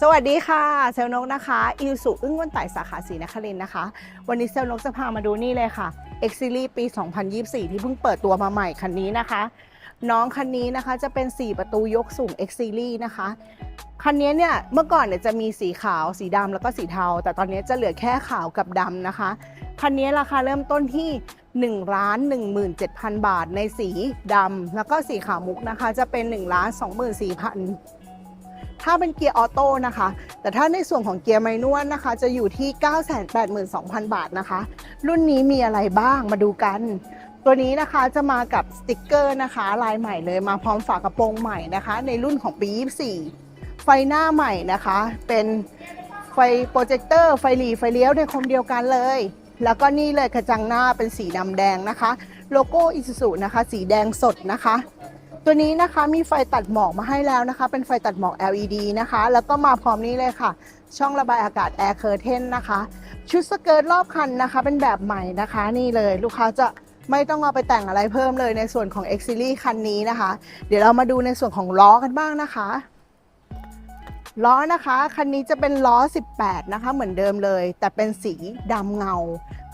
สวัสดีค่ะ เซลนกนะคะ อิวสุอึ้งวันไต่สาขาศรีนครินนะคะ วันนี้เซลลนกจะพามาดูนี่เลยค่ะ X Series ปี 2024 ที่เพิ่งเปิดตัวมาใหม่คันนี้นะคะ น้องคันนี้นะคะจะเป็น 4 ประตูยกสูง X Series นะคะ คันนี้เนี่ยเมื่อก่อนเนี่ยจะมีสีขาวสีดำแล้วก็สีเทา แต่ตอนนี้จะเหลือแค่ขาวกับดำนะคะ คันนี้ราคาเริ่มต้นที่1ล้าน17,000 บาทในสีดำแล้วก็สีขาวมุกนะคะ จะเป็น1ล้าน24,000 ถ้าเป็นเกียร์ออโต้นะคะ แต่ถ้าในส่วนของเกียร์ไมนวลนะคะ จะอยู่ที่ 982,000 บาทนะคะ รุ่นนี้มีอะไรบ้างมาดูกัน ตัวนี้นะคะจะมากับสติกเกอร์นะคะ ลายใหม่เลยมาพร้อมฝากระโปรงใหม่นะคะ ในรุ่นของปี 24 ไฟหน้าใหม่นะคะ เป็นไฟโปรเจคเตอร์ไฟหลีไฟเลี้ยวในคมเดียวกันเลย แล้วก็นี่เลยกระจังหน้าเป็นสีดำแดงนะคะ โลโก้อิซูซุนะคะ สีแดงสดนะคะ ตัวนี้นะคะมีไฟตัดหมอกมาให้แล้วนะคะ เป็นไฟตัดหมอก LED นะคะ แล้วก็มาพร้อมนี้เลยค่ะ ช่องระบายอากาศ Air Curtain นะคะ ชุดสเกิร์ตรอบคันนะคะ เป็นแบบใหม่นะคะ นี่เลยลูกค้าจะไม่ต้องเอาไปแต่งอะไรเพิ่มเลยในส่วนของ X Series คันนี้นะคะ เดี๋ยวเรามาดูในส่วนของล้อกันบ้างนะคะ ล้อนะคะคันนี้จะเป็นล้อ 18 นะคะ เหมือนเดิมเลย แต่เป็นสีดำเงา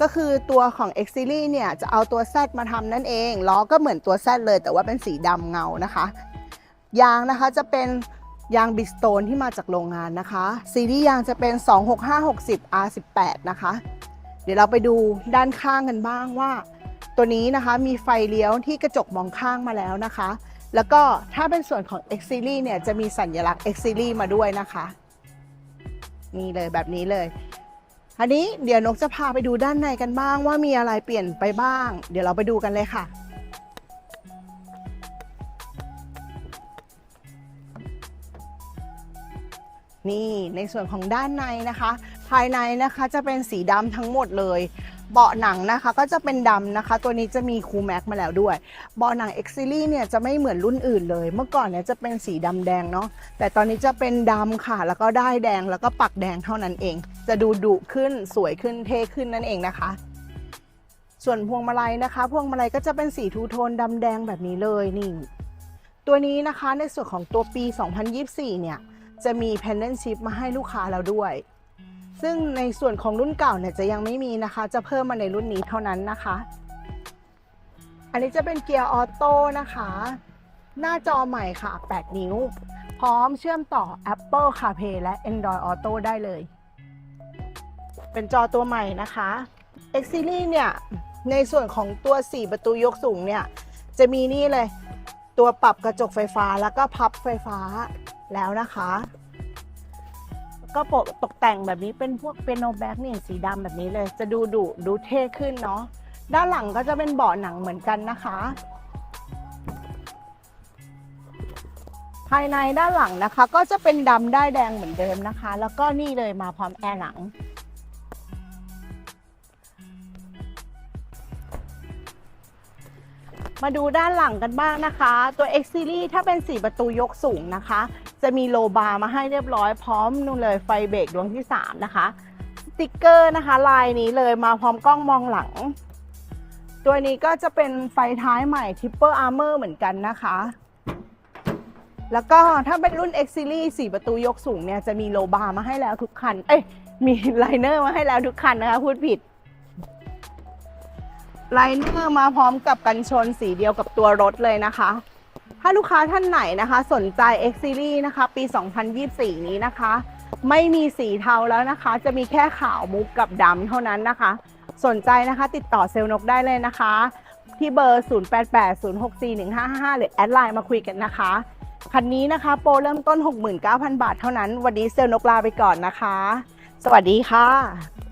ก็คือตัวของ X Series เนี่ยจะเอาตัว Z มาทำนั่นเองล้อก็เหมือนตัว Z เลย แต่ว่าเป็นสีดำเงานะคะ ยางนะคะจะเป็นยางบิสโตนที่มาจากโรงงานนะคะ ซีรีส์ยางจะเป็น 26560 R18 นะคะ เดี๋ยวเราไปดูด้านข้างกันบ้างว่า ตัวนี้นะคะมีไฟเลี้ยวที่กระจกมองข้างมาแล้วนะคะ แล้วก็ถ้าเป็นส่วนของ X Series เนี่ยจะมีสัญลักษณ์ X Series มาด้วยนะคะ นี่เลยแบบนี้เลย อันนี้เดี๋ยวนกจะพาไปดูด้านในกันบ้างว่ามีอะไรเปลี่ยนไปบ้าง เดี๋ยวเราไปดูกันเลยค่ะนี่ในส่วนของด้านในนะคะ ภายในนะคะจะเป็นสีดำทั้งหมดเลย เบาะหนังนะคะก็จะเป็นดำนะคะ ตัวนี้จะมีคูแม็กมาแล้วด้วย เบาะหนัง X Series เนี่ยจะไม่เหมือนรุ่นอื่นเลย เมื่อก่อนเนี่ยจะเป็นสีดำแดงเนาะแต่ตอนนี้จะเป็นดำค่ะ แล้วก็ได้แดงแล้วก็ปักแดงเท่านั้นเอง จะดูดุขึ้นสวยขึ้นเท่ขึ้นนั่นเองนะคะส่วนพวงมาลัยนะคะ พวงมาลัยก็จะเป็นสีทูโทนดำแดงแบบนี้เลยนี่ ตัวนี้นะคะในส่วนของตัวปี 2024 เนี่ย จะมี Pendant Chip มาให้ลูกค้าแล้วด้วย ซึ่งในส่วนของรุ่นเก่าเนี่ยจะยังไม่มีนะคะ จะเพิ่มมาในรุ่นนี้เท่านั้นนะคะ อันนี้จะเป็นเกียร์ออโต้นะคะ หน้าจอใหม่ค่ะ 8 นิ้ว พร้อมเชื่อมต่อ Apple CarPlay และ Android Auto ได้เลย เป็นจอตัวใหม่นะคะ X Series เนี่ยในส่วนของตัว 4 ประตูยกสูงเนี่ย จะมีนี่เลย ตัวปรับกระจกไฟฟ้าแล้วก็พับไฟฟ้าแล้วนะคะ ก็โปะตกแต่งแบบนี้เป็นพวกเปียโนแบ็กนี่สีดำแบบนี้เลย จะดูดุดูเท่ขึ้นเนาะด้านหลังก็จะเป็นเบาะหนังเหมือนกันนะคะ ภายในด้านหลังนะคะ ก็จะเป็นดำได้แดงเหมือนเดิมนะคะ แล้วก็นี่เลยมาพร้อมแอร์หลังมาดูด้านหลังกันบ้างนะคะ ตัว X Series ถ้าเป็น 4 ประตูยกสูงนะคะ จะมีโลบาร์มาให้เรียบร้อยพร้อมนู่นเลยไฟเบรกดวงที่ 3 นะคะ สติกเกอร์นะคะ ลายนี้เลยมาพร้อมกล้องมองหลัง ตัวนี้ก็จะเป็นไฟท้ายใหม่ Triple Armor เหมือนกันนะคะ แล้วก็ถ้าเป็นรุ่น X Series 4 ประตูยกสูงเนี่ยจะมีโลบาร์มาให้แล้วทุกคัน เอ้ย มีไลเนอร์มาให้แล้วทุกคันนะคะ พูดผิดไลเนอร์มาพร้อมกับกันชนสีเดียวกับตัวรถเลยนะคะ ถ้าลูกค้าท่านไหนนะคะ สนใจ X Series นะคะ ปี 2024 นี้นะคะ ไม่มีสีเทาแล้วนะคะ จะมีแค่ขาวมุกกับดำเท่านั้นนะคะ สนใจนะคะติดต่อเซลล์นกได้เลยนะคะ ที่เบอร์ 0880641555 หรือแอดไลน์มาคุยกันนะคะ คันนี้นะคะโปรเริ่มต้น 69,000 บาทเท่านั้น วันนี้เซลล์นกลาไปก่อนนะคะ สวัสดีค่ะ